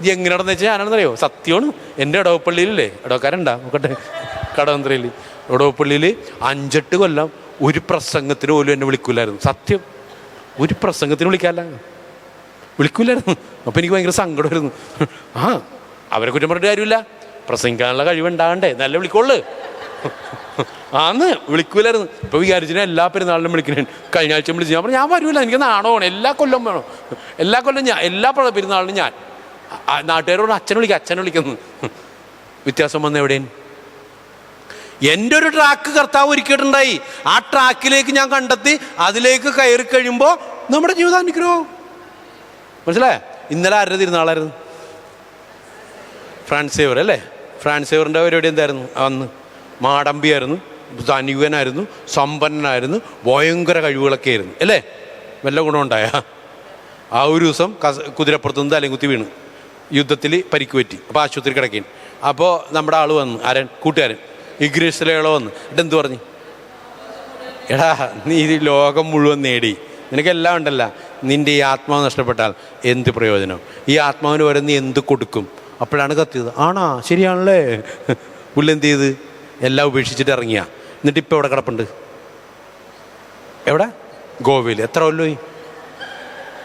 ഇത് എങ്ങനെയാണെന്ന് വെച്ചാൽ ഞാനാണെന്നറിയോ? സത്യമാണ്. എന്റെ ഇടവപ്പള്ളിയിലല്ലേ ഇടവക്കാരുണ്ടാ നോക്കട്ടെ. കടവന്ത്രയിൽ ഇടവപ്പള്ളിയിൽ അഞ്ചെട്ട് കൊല്ലം ഒരു പ്രസംഗത്തിന് പോലും എന്നെ വിളിക്കില്ലായിരുന്നു സത്യം. ഒരു പ്രസംഗത്തിന് വിളിക്കാല്ല വിളിക്കില്ലായിരുന്നു അപ്പോൾ എനിക്ക് ഭയങ്കര സങ്കടമായിരുന്നു. ആ അവരെ കുറ്റം പറഞ്ഞിട്ട് കാര്യമില്ല. പ്രസംഗിക്കാനുള്ള കഴിവുണ്ടാകണ്ടേ. നല്ല വിളിക്കോളൂ ആന്ന് വിളിക്കൂലായിരുന്നു. ഇപ്പൊ വിചാരിച്ചിന് എല്ലാ പെരുന്നാളിലും വിളിക്കണേ. കഴിഞ്ഞ ആഴ്ച വിളിച്ച്. ഞാൻ പറഞ്ഞു ഞാൻ വരൂല. എനിക്ക് നാണോ എല്ലാ കൊല്ലം വേണം. എല്ലാ കൊല്ലം ഞാൻ എല്ലാ പ്ര- പെരുന്നാളിനും ഞാൻ. നാട്ടുകാരോട് അച്ഛൻ വിളിക്കുക അച്ഛനെ വിളിക്കുന്നു. വ്യത്യാസം വന്ന എവിടെയും. എന്റെ ഒരു ട്രാക്ക് കർത്താവ് ഒരുക്കിയിട്ടുണ്ടായി. ആ ട്രാക്കിലേക്ക് ഞാൻ കണ്ടെത്തി അതിലേക്ക് കയറി കഴിയുമ്പോൾ നമ്മുടെ ജീവിതാനുഗ്രഹം മനസ്സിലായേ? ഇന്നലെ ആരുടെ തിരുനാളായിരുന്നു? ഫ്രാൻസേവർ അല്ലേ? ഫ്രാൻസേവറിന്റെ പരിപാടി എന്തായിരുന്നു? അന്ന് മാടമ്പിയായിരുന്നു ധനികനായിരുന്നു സമ്പന്നനായിരുന്നു ഭയങ്കര കഴിവുകളൊക്കെ ആയിരുന്നു. അല്ലേ? വല്ല ഗുണമുണ്ടായ? ആ ഒരു ദിവസം കസ കുതിരപ്പുറത്തുനിന്ന് തലയും കുത്തി വീണ്. യുദ്ധത്തിൽ പരിക്ക് പറ്റി അപ്പോൾ ആശുപത്രി കിടക്കി. അപ്പോൾ നമ്മുടെ ആൾ വന്നു ആരൻ കൂട്ടുകാരൻ. ഇഗ്രീഷിലേളോ വന്ന്. എന്തു പറഞ്ഞു? എടാ നീ ഇത് ലോകം മുഴുവൻ നേടി. നിനക്കെല്ലാം ഉണ്ടല്ല. നിന്റെ ഈ ആത്മാവ് നഷ്ടപ്പെട്ടാൽ എന്ത് പ്രയോജനം? ഈ ആത്മാവിന് വരെ നീ എന്ത് കൊടുക്കും? അപ്പോഴാണ് കത്തിയത്. ആണാ ശരിയാണല്ലേ? പുള്ളി എന്ത് ചെയ്ത്? എല്ലാം ഉപേക്ഷിച്ചിട്ട് ഇറങ്ങിയ. എന്നിട്ട് ഇപ്പം എവിടെ കിടപ്പുണ്ട്? എവിടെ? ഗോവയിൽ. എത്ര കൊല്ലമായി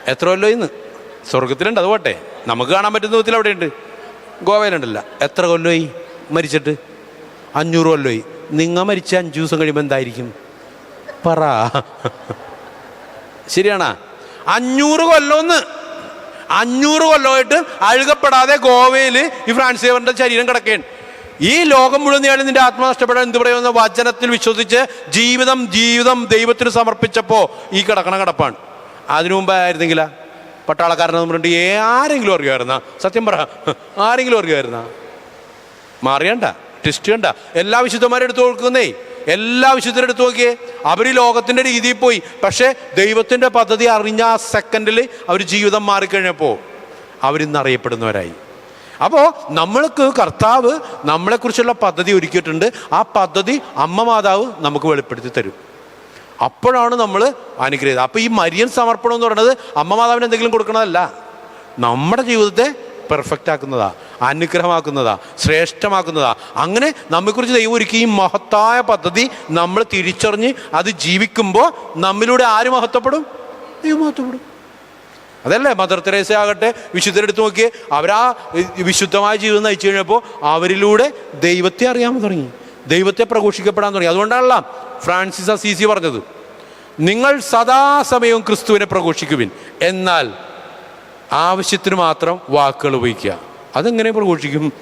എത്ര കൊല്ലമായി ഇന്ന് സ്വർഗത്തിലുണ്ട് അത് പോട്ടെ. നമുക്ക് കാണാൻ പറ്റുന്ന വിധത്തിൽ അവിടെയുണ്ട്. ഗോവയിലുണ്ടല്ല. എത്ര കൊല്ലമായി മരിച്ചിട്ട്? അഞ്ഞൂറ് കൊല്ലമായി നിങ്ങൾ മരിച്ച അഞ്ച് ദിവസം കഴിയുമ്പോൾ എന്തായിരിക്കും? പറ. ശരിയാണാ. അഞ്ഞൂറ് കൊല്ലമെന്ന് അഞ്ഞൂറ് കൊല്ലമായിട്ട് അഴുകപ്പെടാതെ ഗോവയിൽ ഈ ഫ്രാൻസേവറിന്റെ ശരീരം കിടക്കുകയാണ് ഈ ലോകം മുഴുവൻ നേടി നിന്റെ ആത്മാ നഷ്ടപ്പെടാൻ എന്ത് പറയുന്ന വചനത്തിൽ വിശ്വസിച്ച് ജീവിതം ജീവിതം ദൈവത്തിന് സമർപ്പിച്ചപ്പോൾ ഈ കിടക്കണ കിടപ്പാണ്. അതിനു മുമ്പ് ആയിരുന്നെങ്കിലാ പട്ടാളക്കാരനെന്ന് പറഞ്ഞിട്ട് ആരെങ്കിലും അറിയുമായിരുന്ന? സത്യം പറ. ആരെങ്കിലും അറിയുമായിരുന്ന? മാറിയണ്ട ട്വിസ്റ്റ് കണ്ട എല്ലാ വിശുദ്ധന്മാരും എടുത്തു നോക്കുന്നേ എല്ലാ വിശുദ്ധരും എടുത്തു നോക്കിയേ. അവർ ലോകത്തിന്റെ രീതിയിൽ പോയി. പക്ഷേ ദൈവത്തിന്റെ പദ്ധതി അറിഞ്ഞ ആ സെക്കൻഡിൽ അവർ ജീവിതം മാറിക്കഴിഞ്ഞപ്പോൾ അവരിന്ന് അറിയപ്പെടുന്നവരായി. അപ്പോൾ നമ്മൾക്ക് കർത്താവ് നമ്മളെക്കുറിച്ചുള്ള പദ്ധതി ഒരുക്കിയിട്ടുണ്ട്. ആ പദ്ധതി അമ്മ മാതാവ് നമുക്ക് വെളിപ്പെടുത്തി തരും. അപ്പോഴാണ് നമ്മൾ അനുഗ്രഹിത അപ്പോൾ ഈ മരിയൻ സമർപ്പണം എന്ന് പറയുന്നത് അമ്മ മാതാവിന് എന്തെങ്കിലും കൊടുക്കണതല്ല. നമ്മുടെ ജീവിതത്തെ പെർഫെക്റ്റ് ആക്കുന്നതാ അനുഗ്രഹമാക്കുന്നതാ ശ്രേഷ്ഠമാക്കുന്നതാ. അങ്ങനെ നമ്മെക്കുറിച്ച് ദൈവം ഒരുക്കി ഈ മഹത്തായ പദ്ധതി നമ്മൾ തിരിച്ചറിഞ്ഞ് അത് ജീവിക്കുമ്പോൾ നമ്മിലൂടെ ആര് മഹത്വപ്പെടും? ദൈവം മഹത്വപ്പെടും. അതല്ലേ മദർ തെരേസ ആകട്ടെ വിശുദ്ധരെടുത്ത് നോക്കിയേ അവരാ വിശുദ്ധമായ ജീവിതം നയിച്ചു കഴിഞ്ഞപ്പോൾ അവരിലൂടെ ദൈവത്തെ അറിയാൻ തുടങ്ങി. ദൈവത്തെ പ്രഘോഷിക്കപ്പെടാൻ തുടങ്ങി. അതുകൊണ്ടാണല്ലോ ഫ്രാൻസിസ് അസീസി പറഞ്ഞത്. നിങ്ങൾ സദാസമയവും ക്രിസ്തുവിനെ പ്രഘോഷിക്കുവിൻ. എന്നാൽ ആവശ്യത്തിന് മാത്രം വാക്കുകൾ ഉപയോഗിക്കുക. അതെങ്ങനെ പ്രഘോഷിക്കും?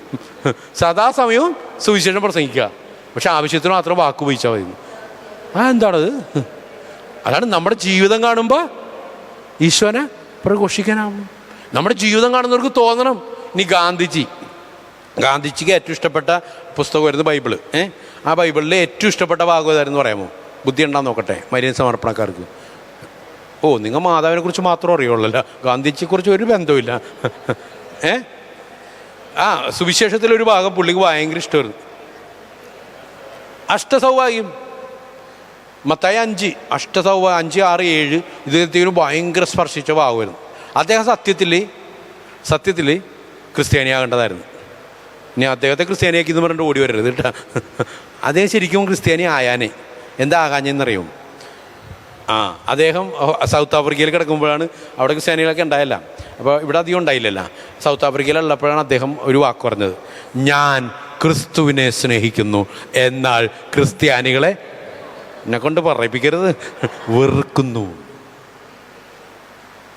സദാസമയവും സുവിശേഷം പ്രസംഗിക്കുക. പക്ഷെ ആവശ്യത്തിന് മാത്രം വാക്ക് ഉപയോഗിച്ചാൽ മതി. ആ എന്താണത് അതാണ് നമ്മുടെ ജീവിതം കാണുമ്പോൾ ഈശോനെ പ്രഘോഷിക്കാനാവും. നമ്മുടെ ജീവിതം കാണുന്നവർക്ക് തോന്നണം. ഇനി ഗാന്ധിജി. ഗാന്ധിജിക്ക് ഏറ്റവും ഇഷ്ടപ്പെട്ട പുസ്തകമായിരുന്നു ബൈബിൾ. ഏ? ആ ബൈബിളിലെ ഏറ്റവും ഇഷ്ടപ്പെട്ട ഭാഗവതായിരുന്നു പറയാമോ? ബുദ്ധി നോക്കട്ടെ മരിയൻ സമർപ്പണക്കാർക്ക്. ഓ നിങ്ങൾ മാതാവിനെ കുറിച്ച് മാത്രം അറിയുള്ളല്ലോ. ഗാന്ധിജിയെക്കുറിച്ച് ഒരു ബന്ധവുമില്ല. ഏ? ആ സുവിശേഷത്തിലൊരു ഭാഗം പുള്ളിക്ക് ഭയങ്കര ഇഷ്ടമായിരുന്നു. അഷ്ടസൗഭാഗ്യം. മത്തായ അഞ്ച് അഷ്ടസൗഭാഗ്യം അഞ്ച് ആറ് ഏഴ് ഇദ്ദേഹത്തിന് ഭയങ്കര സ്പർശിച്ച ഭാഗമായിരുന്നു. അദ്ദേഹം സത്യത്തിൽ സത്യത്തിൽ ക്രിസ്ത്യാനിയാകേണ്ടതായിരുന്നു ഇനി അദ്ദേഹത്തെ ക്രിസ്ത്യാനിയാക്കി എന്ന് പറഞ്ഞിട്ട് ഓടി വരരുത് കേട്ടോ. അദ്ദേഹം ശരിക്കും ക്രിസ്ത്യാനി ആയാനെ. എന്താ ആകാഞ്ഞെന്നറിയും? ആ അദ്ദേഹം സൗത്ത് ആഫ്രിക്കയിൽ കിടക്കുമ്പോഴാണ് അവിടെ ക്രിസ്ത്യാനികളൊക്കെ ഉണ്ടായല്ല. അപ്പോൾ ഇവിടെ അധികം ഉണ്ടായില്ലല്ലോ. സൗത്ത് ആഫ്രിക്കയിലുള്ളപ്പോഴാണ് അദ്ദേഹം ഒരു വാക്ക് പറഞ്ഞത്. ഞാൻ ക്രിസ്തുവിനെ സ്നേഹിക്കുന്നു. എന്നാൽ ക്രിസ്ത്യാനികളെ എന്നെ കൊണ്ട് പറയിപ്പിക്കരുത്. വെറുക്കുന്നു.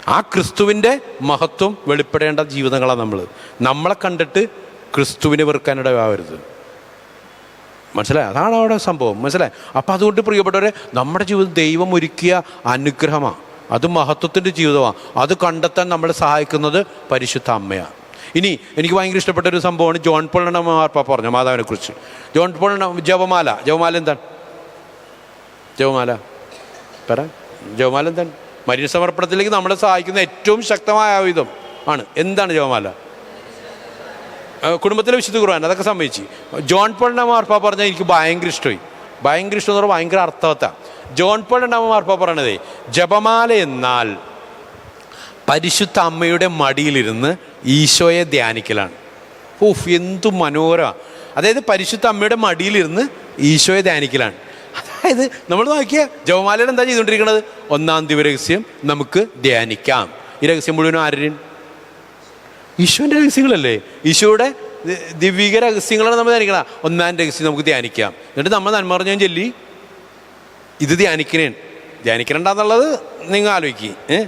ആ ക്രിസ്തുവിന്റെ മഹത്വം വെളിപ്പെടേണ്ട ജീവിതങ്ങളാണ് നമ്മൾ നമ്മളെ കണ്ടിട്ട് ക്രിസ്തുവിനെ വെറുക്കാനിടയാവരുത്. മനസ്സിലായി? അതാണ് അവിടെ സംഭവം. മനസ്സിലായി? അപ്പം അതുകൊണ്ട് പ്രിയപ്പെട്ടവരെ നമ്മുടെ ജീവിതം ദൈവം ഒരുക്കിയ അനുഗ്രഹമാണ് അത് മഹത്വത്തിന്റെ ജീവിതമാണ് അത് കണ്ടെത്താൻ നമ്മളെ സഹായിക്കുന്നത് പരിശുദ്ധ അമ്മയാണ് ഇനി എനിക്ക് ഭയങ്കര ഇഷ്ടപ്പെട്ട ഒരു സംഭവമാണ് ജോൺ മാർപ്പ പറഞ്ഞു മാതാവിനെ കുറിച്ച് ജോൺ പോളിന്റെ ജവമാല ജവമാല എന്താണ്? ജവമാല പറ. ജവമാല എന്താണ്? മരിയ സമർപ്പണത്തിലേക്ക് നമ്മളെ സഹായിക്കുന്ന ഏറ്റവും ശക്തമായ ആയുധം ആണ്. എന്താണ് ജപമാല? ആ, കുടുംബത്തിലെ വിശുദ്ധ കുർബാന അതൊക്കെ സംഭവിച്ചു ജോൺ പോളിന്റെ മാർപ്പ പറഞ്ഞാൽ എനിക്ക് ഭയങ്കര ഇഷ്ടമായി ഭയങ്കര ഇഷ്ടം എന്ന് പറഞ്ഞാൽ ഭയങ്കര അർത്ഥവത്താണ് ജോൺ പോളിന്റെ മാർപ്പ പറയണതേ ജപമാല എന്നാൽ പരിശുദ്ധ അമ്മയുടെ മടിയിലിരുന്ന് ഈശോയെ ധ്യാനിക്കലാണ്. ഓഫ് എന്തു മനോഹര. അതായത് പരിശുദ്ധ അമ്മയുടെ മടിയിലിരുന്ന് ഈശോയെ ധ്യാനിക്കലാണ്. അതായത് നമ്മൾ നോക്കിയ ജപമാലയുടെ എന്താ ചെയ്തുകൊണ്ടിരിക്കുന്നത് ഒന്നാം ദിവരഹസ്യം നമുക്ക് ധ്യാനിക്കാം. ഈ രഹസ്യം മുഴുവനും ആരുടെയും ഈശോന്റെ രഹസ്യങ്ങളല്ലേ? ഈശോയുടെ ദിവ്യക രഹസ്യങ്ങളാണ് നമ്മൾ ധ്യാനിക്കണം. ഒന്നാം രഹസ്യം നമുക്ക് ധ്യാനിക്കാം. എന്നിട്ട് നമ്മൾ നന്മ പറഞ്ഞാൽ ചൊല്ലി. ഇത് ധ്യാനിക്കണേ. ധ്യാനിക്കണ്ടെന്നുള്ളത് നിങ്ങൾ ആലോചിക്കുക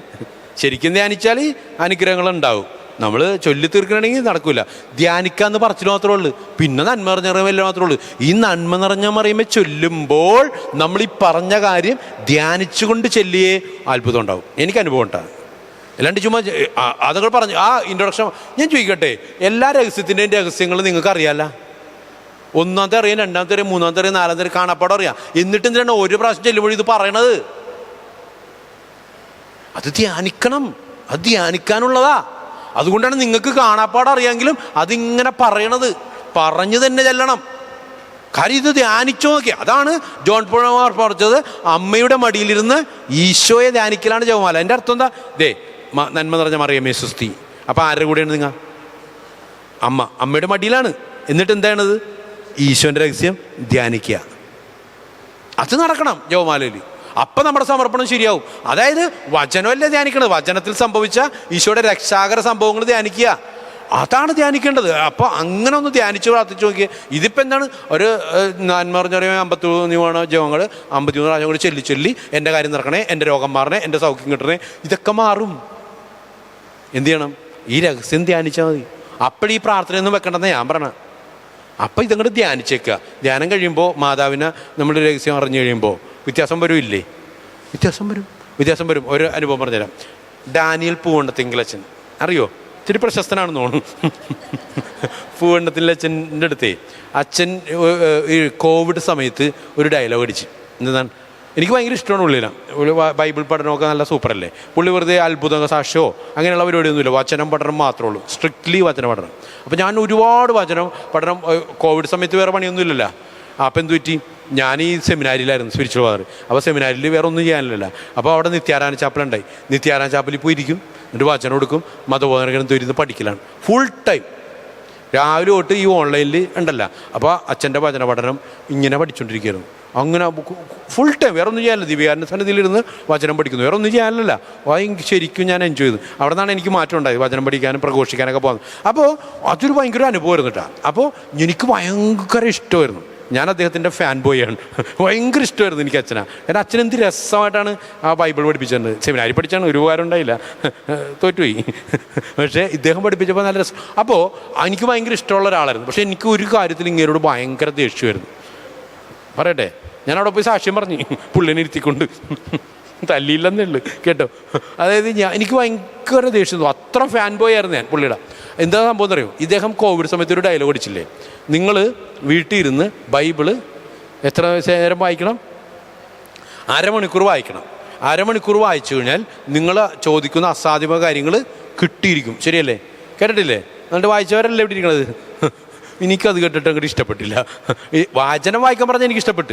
ശരിക്കും ധ്യാനിച്ചാൽ അനുഗ്രഹങ്ങൾ ഉണ്ടാവും നമ്മൾ ചൊല്ലി തീർക്കണമെങ്കിൽ നടക്കില്ല ധ്യാനിക്കാന്ന് പറച്ചിൽ മാത്രമേ ഉള്ളൂ. പിന്നെ നന്മ നിറഞ്ഞ മാത്രമേ ഉള്ളൂ. ഈ നന്മ നിറഞ്ഞ മറിയുമ്പോൾ ചൊല്ലുമ്പോൾ നമ്മൾ ഈ പറഞ്ഞ കാര്യം ധ്യാനിച്ചുകൊണ്ട് ചൊല്ലിയേ അത്ഭുതം ഉണ്ടാവും. എനിക്ക് അനുഭവം ഉണ്ടാകും അല്ലാണ്ട് ചുമ്മാ അതുകൾ പറഞ്ഞു. ആ ഇൻട്രൊഡക്ഷൻ ഞാൻ ചോദിക്കട്ടെ എല്ലാ രഹസ്യത്തിന്റെയും രഹസ്യങ്ങൾ നിങ്ങൾക്ക് അറിയാല്ല? ഒന്നാമത്തെ അറിയാം രണ്ടാമത്തെ അറിയാം മൂന്നാമത്തെ അറിയാം നാലാമത്തെ അറിയാം കാണാപ്പാടം അറിയാം. എന്നിട്ട് എന്തിനാണ് ഒരു പ്രാവശ്യം ചെല്ലുമ്പോൾ ഇത് പറയണത്? അത് ധ്യാനിക്കണം. അത് ധ്യാനിക്കാനുള്ളതാ. അതുകൊണ്ടാണ് നിങ്ങൾക്ക് കാണാപ്പാടം അറിയാമെങ്കിലും അതിങ്ങനെ പറയണത്. പറഞ്ഞു തന്നെ ചെല്ലണം. കാര്യം ഇത് ധ്യാനിച്ചു നോക്കി അതാണ് ജോൺ പുഴമാർ പറഞ്ഞത് അമ്മയുടെ മടിയിലിരുന്ന് ഈശോയെ ധ്യാനിക്കലാണ് ജവമാല എന്റെ അർത്ഥം എന്താ? ദേ നന്മ നിറഞ്ഞ മറിയമേ സുസ്തി അപ്പോൾ ആരുടെ കൂടെയാണ് നിങ്ങൾ അമ്മ. അമ്മയുടെ മടിയിലാണ്. എന്നിട്ട് എന്താണത് ഈശോന്റെ രഹസ്യം ധ്യാനിക്കുക. അത് നടക്കണം ജവമാലയിൽ അപ്പം നമ്മുടെ സമർപ്പണം ശരിയാവും. അതായത് വചനമല്ലേ ധ്യാനിക്കണത്? വചനത്തിൽ സംഭവിച്ച ഈശോയുടെ രക്ഷാകര സംഭവങ്ങൾ ധ്യാനിക്കുക. അതാണ് ധ്യാനിക്കേണ്ടത്. അപ്പോൾ അങ്ങനെ ഒന്ന് ധ്യാനിച്ച് പ്രാർത്ഥിച്ച് നോക്കിയാൽ ഇതിപ്പോൾ എന്താണ്? ഒരു നന്മ പറഞ്ഞ പറയുമ്പോൾ അമ്പത്തി മൂന്ന് ജവങ്ങൾ അമ്പത്തി മൂന്ന് പ്രാവശ്യം കൂടി ചൊല്ലി ചൊല്ലി എന്റെ കാര്യം നടക്കണേ എന്റെ രോഗം മാറണേ എന്റെ സൗഖ്യം കിട്ടണേ ഇതൊക്കെ മാറും. എന്ത് ചെയ്യണം? ഈ രഹസ്യം ധ്യാനിച്ചാൽ മതി. അപ്പോഴീ പ്രാർത്ഥനയൊന്നും വെക്കണ്ടെന്ന് ഞാൻ പറഞ്ഞു. അപ്പം ഇതങ്ങോട്ട് ധ്യാനിച്ചേക്കുക ധ്യാനം കഴിയുമ്പോൾ മാതാവിനെ നമ്മൾ രഹസ്യം അറിഞ്ഞു കഴിയുമ്പോൾ വ്യത്യാസം വരും ഇല്ലേ? വ്യത്യാസം വരും. വ്യത്യാസം വരും. ഒരു അനുഭവം പറഞ്ഞുതരാം. ഡാനിയൽ പൂവണ്ടത്തിങ്കലച്ചൻ അറിയോ? ഇത്തിരി പ്രശസ്തനാണെന്ന് തോന്നുന്നു. പൂവണ്ണത്തിന്റെ അച്ഛന്റെ അടുത്തേ അച്ഛൻ കോവിഡ് സമയത്ത് ഒരു ഡയലോഗ് അടിച്ച്. എന്താണ്? എനിക്ക് ഭയങ്കര ഇഷ്ടമാണ് പുള്ളിനെ പുള്ളി ബൈബിൾ പഠനമൊക്കെ നല്ല സൂപ്പറല്ലേ? പുള്ളി വെറുതെ അത്ഭുത സാക്ഷ്യമോ അങ്ങനെയുള്ള പരിപാടിയൊന്നുമില്ല. വചനം പഠനം മാത്രമേ ഉള്ളൂ. സ്ട്രിക്ട്ലി വചന പഠനം. അപ്പോൾ ഞാൻ ഒരുപാട് വചനം പഠനം കോവിഡ് സമയത്ത് വേറെ പണിയൊന്നുമില്ലല്ലോ. അപ്പം എന്ത് പറ്റി? ഞാൻ ഈ സെമിനാരിയിലായിരുന്നു സ്പിരിച്വൽ ഫാദർ അപ്പോൾ സെമിനാരിൽ വേറെ ഒന്നും ചെയ്യാനില്ലല്ലോ. അപ്പോൾ അവിടെ നിത്യാരാധന ചാപ്പലുണ്ടായി നിത്യാരായണ ചാപ്പലിൽ പോയിരിക്കും. എന്നിട്ട് വചനം കൊടുക്കും മതബോധന ഗ്രന്ഥം ഇരുന്ന് പഠിക്കലാണ്. ഫുൾ ടൈം രാവിലെ തൊട്ട് ഈ ഓൺലൈനിൽ ഉണ്ടല്ലോ. അപ്പോൾ അച്ഛന്റെ വചന പഠനം ഇങ്ങനെ പഠിച്ചുകൊണ്ടിരിക്കുകയായിരുന്നു അങ്ങനെ ഫുൾ ടൈം വേറെ ഒന്നും ചെയ്യാനില്ല. ദിവ്യാരന്റെ സന്നിധിയിലിരുന്ന് വചനം പഠിക്കുന്നു. വേറെ ഒന്നും ചെയ്യാനില്ല ഭയങ്കര ശരിക്കും ഞാൻ എൻജോയ് ചെയ്തു. അവിടെ നിന്നാണ് എനിക്ക് മാറ്റം ഉണ്ടായത്. വചനം പഠിക്കാനും പ്രഘോഷിക്കാനൊക്കെ പോകുന്നത്. അപ്പോൾ അതൊരു ഭയങ്കര അനുഭവമായിരുന്നു കേട്ടോ. അപ്പോൾ എനിക്ക് ഭയങ്കര ഇഷ്ടമായിരുന്നു. ഞാൻ അദ്ദേഹത്തിന്റെ ഫാൻ ബോയാണ് ഭയങ്കര ഇഷ്ടമായിരുന്നു എനിക്ക് അച്ഛനാ. എന്റെ അച്ഛൻ എന്ത് രസമായിട്ടാണ് ആ ബൈബിൾ പഠിപ്പിച്ചത്. സെമിനാരി പഠിച്ചാണ് ഒരു ഉപകാരം ഉണ്ടായില്ല. തോറ്റുപോയി. പക്ഷേ ഇദ്ദേഹം പഠിപ്പിച്ചപ്പോൾ നല്ല രസം. അപ്പോൾ എനിക്ക് ഭയങ്കര ഇഷ്ടമുള്ള ഒരാളായിരുന്നു. പക്ഷേ എനിക്ക് ഒരു കാര്യത്തിൽ ഇങ്ങനോട് ഭയങ്കര ദേഷ്യമായിരുന്നു. പറയട്ടെ ഞാൻ അവിടെ പോയി സാക്ഷ്യം പറഞ്ഞു. പുള്ളിനെ ഇരുത്തിക്കൊണ്ട്. തല്ലിയില്ലെന്നേ ഉള്ളു. കേട്ടോ? അതായത് ഞാൻ എനിക്ക് ഭയങ്കര ദേഷ്യം. അത്ര ഫാൻ ബോയ് ആയിരുന്നു ഞാൻ പുള്ളിയുടെ. എന്താ സംഭവം എന്നറിയോ? ഇദ്ദേഹം കോവിഡ് സമയത്ത് ഒരു ഡയലോഗ് അടിച്ചില്ലേ? നിങ്ങൾ വീട്ടിൽ ഇരുന്ന് ബൈബിൾ എത്ര നേരം വായിക്കണം? അരമണിക്കൂർ വായിക്കണം. അരമണിക്കൂർ വായിച്ചു കഴിഞ്ഞാൽ നിങ്ങൾ ചോദിക്കുന്ന അസാധ്യമായ കാര്യങ്ങൾ കിട്ടിയിരിക്കും. ശരിയല്ലേ? കേട്ടിട്ടില്ലേ? എന്നിട്ട് വായിച്ചവരല്ലേ ഇവിടെ ഇരിക്കണത്? എനിക്കത് കേട്ടിട്ട് അങ്ങോട്ട് ഇഷ്ടപ്പെട്ടില്ല. വാചനം വായിക്കാൻ പറഞ്ഞാൽ എനിക്ക് ഇഷ്ടപ്പെട്ട്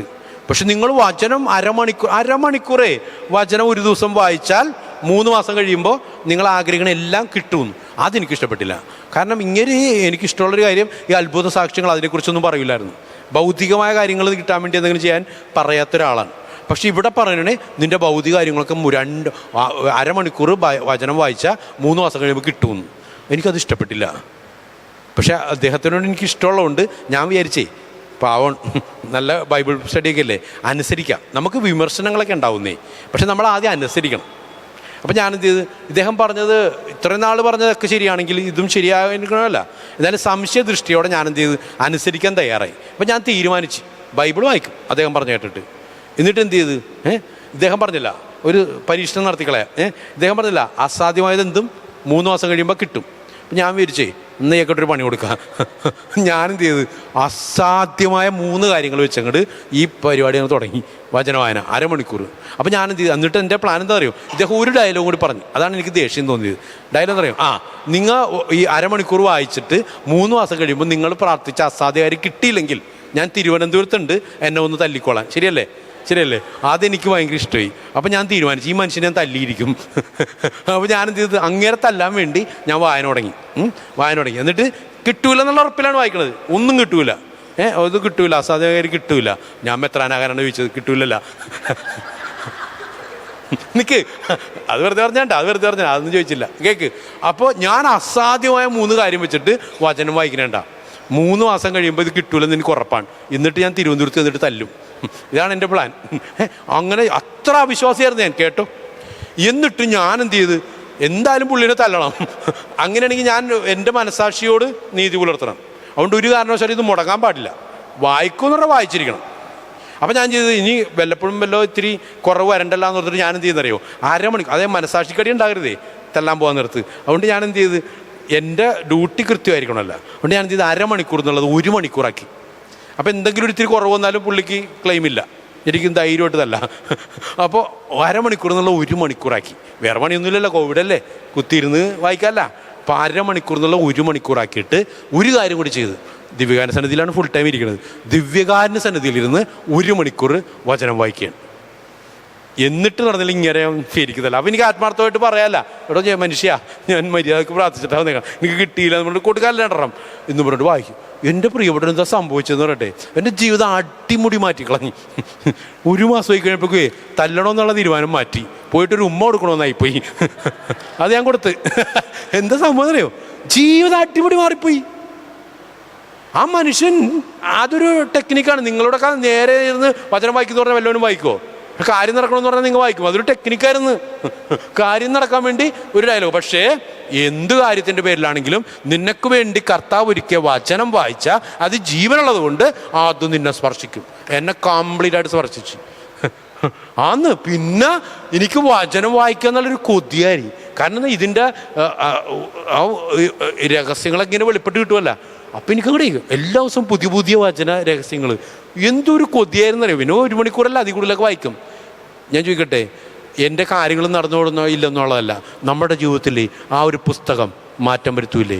പക്ഷെ നിങ്ങൾ വചനം അരമണിക്കൂർ അരമണിക്കൂറേ വചനം ഒരു ദിവസം വായിച്ചാൽ മൂന്ന് മാസം കഴിയുമ്പോൾ നിങ്ങൾ ആഗ്രഹിക്കണ എല്ലാം കിട്ടുമെന്ന് അതെനിക്ക് ഇഷ്ടപ്പെട്ടില്ല കാരണം ഇങ്ങനെ എനിക്കിഷ്ടമുള്ളൊരു കാര്യം ഈ അത്ഭുത സാക്ഷ്യങ്ങൾ അതിനെക്കുറിച്ചൊന്നും പറയില്ലായിരുന്നു. ഭൗതികമായ കാര്യങ്ങൾ കിട്ടാൻ വേണ്ടി എന്തെങ്കിലും ചെയ്യാൻ പറയാത്ത ഒരാളാണ് പക്ഷെ ഇവിടെ പറയണേ നിന്റെ ഭൗതിക കാര്യങ്ങളൊക്കെ രണ്ട് അരമണിക്കൂർ വചനം വായിച്ചാൽ മൂന്ന് മാസം കഴിയുമ്പോൾ കിട്ടുമെന്ന്. എനിക്കത് ഇഷ്ടപ്പെട്ടില്ല. പക്ഷേ അദ്ദേഹത്തിനോട് എനിക്ക് ഇഷ്ടമുള്ളതുകൊണ്ട് ഞാൻ വിചാരിച്ചേ പാവം നല്ല ബൈബിൾ സ്റ്റഡിയൊക്കെ അല്ലേ അനുസരിക്കാം. നമുക്ക് വിമർശനങ്ങളൊക്കെ ഉണ്ടാവുന്നേ. പക്ഷെ നമ്മൾ ആദ്യം അനുസരിക്കണം. അപ്പം ഞാൻ എന്ത് ചെയ്ത്? ഇദ്ദേഹം പറഞ്ഞത് ഇത്രയും നാൾ പറഞ്ഞതൊക്കെ ശരിയാണെങ്കിൽ ഇതും ശരിയാകണമല്ല എന്നാലും സംശയ ദൃഷ്ടിയോടെ ഞാൻ എന്ത് ചെയ്ത്? അനുസരിക്കാൻ തയ്യാറായി. അപ്പം ഞാൻ തീരുമാനിച്ചു ബൈബിൾ വായിക്കും അദ്ദേഹം പറഞ്ഞു കേട്ടിട്ട്. എന്നിട്ട് എന്ത് ചെയ്ത്? ഏഹ് ഇദ്ദേഹം പറഞ്ഞില്ല ഒരു പരീക്ഷണം നടത്തിക്കളയാം ഏഹ് ഇദ്ദേഹം പറഞ്ഞില്ല അസാധ്യമായത് എന്തും മൂന്ന് മാസം കഴിയുമ്പോൾ കിട്ടും. അപ്പം ഞാൻ വിചാരിച്ചേ ഇന്ന് പണി കൊടുക്കാം. ഞാനെന്ത് ചെയ്ത്? അസാധ്യമായ മൂന്ന് കാര്യങ്ങൾ വെച്ചങ്ങോട്ട് ഈ പരിപാടി അങ്ങ് തുടങ്ങി. വചനവായന അരമണിക്കൂർ. അപ്പോൾ ഞാനെന്ത് ചെയ്തു? എന്നിട്ട് എന്റെ പ്ലാൻ എന്താ അറിയോ? ഇദ്ദേഹം ഒരു ഡയലോഗ് കൂടി പറഞ്ഞു. അതാണ് എനിക്ക് ദേഷ്യം തോന്നിയത്. ഡയലോഗ് അറിയോ? ആ നിങ്ങൾ ഈ അരമണിക്കൂർ വായിച്ചിട്ട് മൂന്ന് മാസം കഴിയുമ്പോൾ നിങ്ങൾ പ്രാർത്ഥിച്ച അസാധ്യകാരി കിട്ടിയില്ലെങ്കിൽ ഞാൻ തിരുവനന്തപുരത്തുണ്ട്. എന്നെ ഒന്ന് തല്ലിക്കോളാം. ശരിയല്ലേ? ശരിയല്ലേ? അതെനിക്ക് ഭയങ്കര ഇഷ്ടമായി അപ്പം ഞാൻ തീരുമാനിച്ചു ഈ മനുഷ്യനെ ഞാൻ തല്ലിയിരിക്കും. അപ്പോൾ ഞാൻ എന്ത് ചെയ്തു? അങ്ങേരെ തല്ലാൻ വേണ്ടി ഞാൻ വായന തുടങ്ങി. വായന തുടങ്ങി. എന്നിട്ട് കിട്ടൂല എന്നുള്ള ഉറപ്പിലാണ് വായിക്കുന്നത് ഒന്നും കിട്ടൂല. ഏ അത് കിട്ടൂല. അസാധ്യകാരി കിട്ടൂല. ഞാൻ മെത്രാനാകാനാണ് ചോദിച്ചത്. കിട്ടൂലല്ല. നിക്ക്. അത് വെറുതെ പറഞ്ഞാണ്ട അത് വെറുതെ പറഞ്ഞാ അതൊന്നും ചോദിച്ചില്ല. കേക്ക്. അപ്പോൾ ഞാൻ അസാധ്യമായ മൂന്ന് കാര്യം വെച്ചിട്ട് വചനം വായിക്കണേണ്ട മൂന്ന് മാസം കഴിയുമ്പോൾ ഇത് കിട്ടൂലെന്ന് എനിക്ക് ഉറപ്പാണ്. എന്നിട്ട് ഞാൻ തിരുവനന്തപുരത്ത് എന്നിട്ട് തല്ലും. ഇതാണ് എന്റെ പ്ലാൻ അങ്ങനെ അത്ര അവിശ്വാസിയായിരുന്നു ഞാൻ കേട്ടോ? എന്നിട്ട് ഞാൻ എന്ത് ചെയ്ത്? എന്തായാലും പുള്ളിനെ തല്ലണം. അങ്ങനെയാണെങ്കിൽ ഞാൻ എന്റെ മനസാക്ഷിയോട് നീതി പുലർത്തണം. അതുകൊണ്ട് ഒരു കാരണവശാലും ഇത് മുടങ്ങാൻ പാടില്ല. വായിക്കുമെന്ന് പറഞ്ഞാൽ വായിച്ചിരിക്കണം. അപ്പം ഞാൻ ചെയ്തത് ഇനി വല്ലപ്പോഴും വല്ലോ ഇത്തിരി കുറവ് വരണ്ടല്ല എന്ന് പറഞ്ഞിട്ട് ഞാൻ എന്ത് ചെയ്യുന്നറിയോ? അരമണിക്കൂർ അതേ മനസാക്ഷിക്കടി ഉണ്ടാകരുതേ തല്ലാൻ പോകാൻ നിർത്ത് അതുകൊണ്ട് ഞാൻ എന്ത് ചെയ്ത്? എന്റെ ഡ്യൂട്ടി കൃത്യമായിരിക്കണമല്ലോ അതുകൊണ്ട് ഞാനിത് അരമണിക്കൂർ എന്നുള്ളത് ഒരു മണിക്കൂറാക്കി. അപ്പോൾ എന്തെങ്കിലും ഒരു ഇത്തിരി കുറവ് വന്നാലും പുള്ളിക്ക് ക്ലെയിം ഇല്ല. എനിക്കും ധൈര്യമായിട്ടതല്ല. അപ്പോൾ അരമണിക്കൂർ എന്നുള്ള ഒരു മണിക്കൂറാക്കി. വേറെ പണിയൊന്നുമില്ലല്ലോ കോവിഡല്ലേ കുത്തിയിരുന്ന് വായിക്കാമല്ല അപ്പോൾ അരമണിക്കൂർ എന്നുള്ള ഒരു മണിക്കൂറാക്കിയിട്ട് ഒരു കാര്യം കൂടി ചെയ്ത്. ദിവ്യകാരൻ സന്നിധിയിലാണ് ഫുൾ ടൈം ഇരിക്കുന്നത് ദിവ്യകാരൻ സന്നിധിയിലിരുന്ന് ഒരു മണിക്കൂർ വചനം വായിക്കുകയാണ്. എന്നിട്ട് നടന്നില്ല ഇങ്ങനെ ഫേരിക്കുന്നില്ല. അപ്പം എനിക്ക് ആത്മാർത്ഥമായിട്ട് പറയാല്ല. എടോ ഞാൻ മനുഷ്യ ഞാൻ മര്യാദയ്ക്ക് പ്രാർത്ഥിച്ചിട്ടാ വന്നേക്കാം എനിക്ക് കിട്ടിയില്ല എന്ന് പറഞ്ഞിട്ട് കൊടുക്കാറില്ലണ്ടം എന്ന് പറഞ്ഞിട്ട് വായിക്കും. എന്റെ പ്രിയപ്പെട്ട എന്താ സംഭവിച്ചതെന്ന് പറയട്ടെ. എന്റെ ജീവിതം അടിമുടി മാറ്റി കളഞ്ഞു ഒരു മാസം ആയി കഴിഞ്ഞപ്പോഴേ തല്ലണമെന്നുള്ള തീരുമാനം മാറ്റി. പോയിട്ട് ഒരു ഉമ്മ കൊടുക്കണമെന്നായിപ്പോയി അത് ഞാൻ കൊടുത്ത്. എന്താ സംഭവം അറിയോ ജീവിതം അടിമുടി മാറിപ്പോയി. ആ മനുഷ്യൻ അതൊരു ടെക്നിക്കാണ്. നിങ്ങളോടൊക്കെ നേരെ ഇരുന്ന് വചനം വായിക്കുന്ന പറഞ്ഞാൽ വല്ലവനും വായിക്കുമോ കാര്യം നടക്കണമെന്ന് പറഞ്ഞാൽ നിങ്ങൾ വായിക്കും. അതൊരു ടെക്നിക്കായിരുന്നു കാര്യം നടക്കാൻ വേണ്ടി ഒരു ഡയലോഗ് പക്ഷേ എന്ത് കാര്യത്തിന്റെ പേരിലാണെങ്കിലും നിനക്ക് വേണ്ടി കർത്താവ് ഒരുക്കിയ വചനം വായിച്ചാൽ അത് ജീവനുള്ളത് കൊണ്ട് അത് നിന്നെ സ്പർശിക്കും. എന്നെ കംപ്ലീറ്റ് ആയിട്ട് സ്പർശിച്ചു. ആന്ന് പിന്നെ എനിക്ക് വചനം വായിക്കുക എന്നുള്ളൊരു കൊതിയായി. കാരണം ഇതിന്റെ ആ, രഹസ്യങ്ങളൊക്കെ ഇങ്ങനെ വെളിപ്പെട്ട് കിട്ടുമല്ല അപ്പം എനിക്ക് അവിടെ എല്ലാ ദിവസവും പുതിയ പുതിയ വചന രഹസ്യങ്ങൾ. എന്തൊരു കൊതിയായിരുന്നു അറിയാം? പിന്നെ ഒരു മണിക്കൂറല്ല അതിൽ കൂടുതലൊക്കെ വായിക്കും. ഞാൻ ചോദിക്കട്ടെ എന്റെ കാര്യങ്ങൾ നടന്നുകൊടുന്നോ ഇല്ലെന്നുള്ളതല്ല നമ്മുടെ ജീവിതത്തിൽ ആ ഒരു പുസ്തകം മാറ്റം വരുത്തൂലേ?